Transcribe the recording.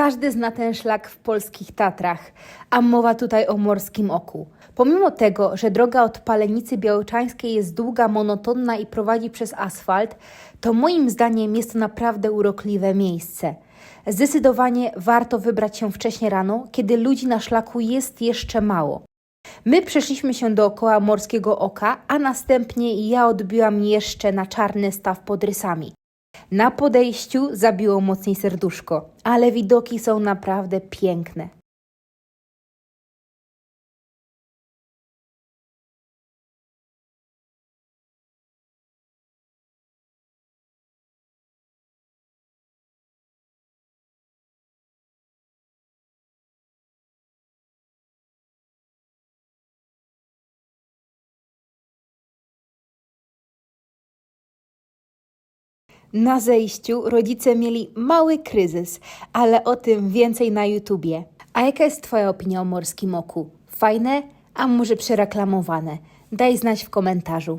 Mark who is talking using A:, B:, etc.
A: Każdy zna ten szlak w polskich Tatrach, a mowa tutaj o Morskim Oku. Pomimo tego, że droga od Palenicy Białoczańskiej jest długa, monotonna i prowadzi przez asfalt, to moim zdaniem jest to naprawdę urokliwe miejsce. Zdecydowanie warto wybrać się wcześnie rano, kiedy ludzi na szlaku jest jeszcze mało. My przeszliśmy się dookoła Morskiego Oka, a następnie ja odbiłam jeszcze na czarny staw pod rysami. Na podejściu zabiło mocniej serduszko, ale widoki są naprawdę piękne. Na zejściu rodzice mieli mały kryzys, ale o tym więcej na YouTubie. A jaka jest Twoja opinia o Morskim Oku? Fajne, a może przereklamowane? Daj znać w komentarzu.